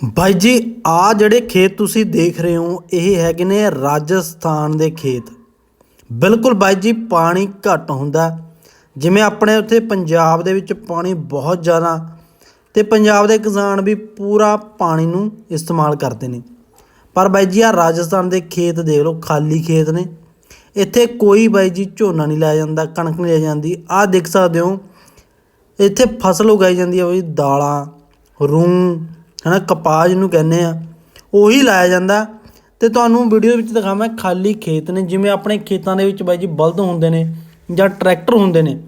ਬਾਈ ਜੀ ਆ ਜਿਹੜੇ ਖੇਤ ਤੁਸੀਂ ਦੇਖ ਰਹੇ ਹੋ, ਇਹ ਹੈਗੇ ਨੇ ਰਾਜਸਥਾਨ ਦੇ ਖੇਤ। ਬਿਲਕੁਲ ਬਾਈ ਜੀ, ਪਾਣੀ ਘੱਟ ਹੁੰਦਾ ਜਿਵੇਂ ਆਪਣੇ ਉੱਥੇ ਪੰਜਾਬ ਦੇ ਵਿੱਚ ਪਾਣੀ ਬਹੁਤ ਜ਼ਿਆਦਾ, ਤੇ ਪੰਜਾਬ ਦੇ ਕਿਸਾਨ ਵੀ ਪੂਰਾ ਪਾਣੀ ਨੂੰ ਇਸਤੇਮਾਲ ਕਰਦੇ ਨੇ। ਪਰ ਬਾਈ ਜੀ ਆ ਰਾਜਸਥਾਨ ਦੇ ਖੇਤ ਦੇਖ ਲਓ, ਖਾਲੀ ਖੇਤ ਨੇ। ਇੱਥੇ ਕੋਈ ਬਾਈ ਜੀ, ਝੋਨਾ ਨਹੀਂ ਲਾਇਆ ਜਾਂਦਾ, ਕਣਕ ਨਹੀਂ ਲਾਈ ਜਾਂਦੀ। ਆਹ ਦੇਖ ਸਕਦੇ ਹੋ, ਇੱਥੇ ਫਸਲ ਉਗਾਈ ਜਾਂਦੀ ਹੈ ਬਈ ਦਾਲਾਂ, ਰੂੰ ਹਨਾ, ਕਪਾਹ ਜਿਹਨੂੰ ਕਹਿੰਦੇ ਆ, ਉਹੀ ਲਾਇਆ ਜਾਂਦਾ। ਤੇ ਤੁਹਾਨੂੰ ਵੀਡੀਓ ਵਿੱਚ ਦਿਖਾਵਾਂ, ਖਾਲੀ ਖੇਤ ਨੇ, ਜਿਵੇਂ ਆਪਣੇ ਖੇਤਾਂ ਦੇ ਵਿੱਚ ਬਾਈ ਜੀ ਬਲਦ ਹੁੰਦੇ ਨੇ ਜਾਂ ਟਰੈਕਟਰ ਹੁੰਦੇ ਨੇ।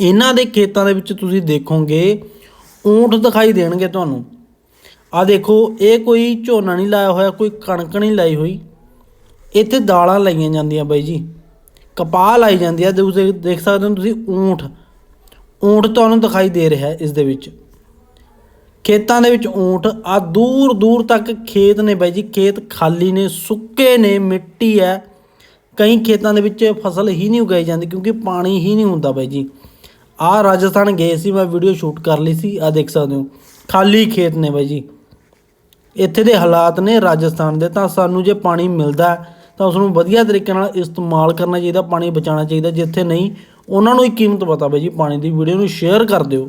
ਇਹਨਾਂ ਦੇ ਖੇਤਾਂ ਦੇ ਵਿੱਚ ਤੁਸੀਂ ਦੇਖੋਗੇ, ਊਂਠ ਦਿਖਾਈ ਦੇਣਗੇ ਤੁਹਾਨੂੰ। ਆ ਦੇਖੋ, ਇਹ ਕੋਈ ਝੋਨਾ ਨਹੀਂ ਲਾਇਆ ਹੋਇਆ, ਕੋਈ ਕਣਕ ਨਹੀਂ ਲਾਈ ਹੋਈ। ਇੱਥੇ ਦਾਲਾਂ ਲਾਈਆਂ ਜਾਂਦੀਆਂ ਬਾਈ ਜੀ। ਕਪਾਹ ਲਾਈ ਜਾਂਦੀ ਆ ਤੁਸੀਂ ਦੇਖ ਸਕਦੇ ਹੋ ਤੁਸੀਂ ਊਂਠ। ਊਂਠ ਤੁਹਾਨੂੰ ਦਿਖਾਈ ਦੇ ਰਿਹਾ ਇਸ ਦੇ ਵਿੱਚ। ਖੇਤਾਂ ਦੇ ਵਿੱਚ ਊਂਠ ਆ ਦੂਰ ਦੂਰ ਤੱਕ ਖੇਤ ਨੇ ਬਾਈ ਜੀ, ਖੇਤ ਖਾਲੀ ਨੇ, ਸੁੱਕੇ ਨੇ, ਮਿੱਟੀ ਹੈ ਕਈ ਖੇਤਾਂ ਦੇ ਵਿੱਚ ਫਸਲ ਹੀ ਨਹੀਂ ਉਗਾਈ ਜਾਂਦੀ ਕਿਉਂਕਿ ਪਾਣੀ ਹੀ ਨਹੀਂ ਹੁੰਦਾ ਬਾਈ ਜੀ। ਆ ਰਾਜਸਥਾਨ ਗਏ ਸੀ, ਮੈਂ ਵੀਡੀਓ ਸ਼ੂਟ ਕਰ ਲਈ ਸੀ ਆ ਦੇਖ ਸਕਦੇ ਹੋ। ਖਾਲੀ ਖੇਤ ਨੇ ਬਾਈ ਜੀ। ਇੱਥੇ ਦੇ ਹਾਲਾਤ ਨੇ ਰਾਜਸਥਾਨ ਦੇ, ਤਾਂ ਸਾਨੂੰ ਜੇ ਪਾਣੀ ਮਿਲਦਾ ਤਾਂ ਉਸ ਨੂੰ ਵਧੀਆ ਤਰੀਕੇ ਨਾਲ ਇਸਤੇਮਾਲ ਕਰਨਾ ਚਾਹੀਦਾ, ਪਾਣੀ ਬਚਾਉਣਾ ਚਾਹੀਦਾ। ਜਿੱਥੇ ਨਹੀਂ, ਉਹਨਾਂ ਨੂੰ ਹੀ ਕੀਮਤ ਪਤਾ ਬਾਈ ਜੀ, ਪਾਣੀ ਦੀ। ਵੀਡੀਓ ਨੂੰ ਸ਼ੇਅਰ ਕਰ ਦਿਓ।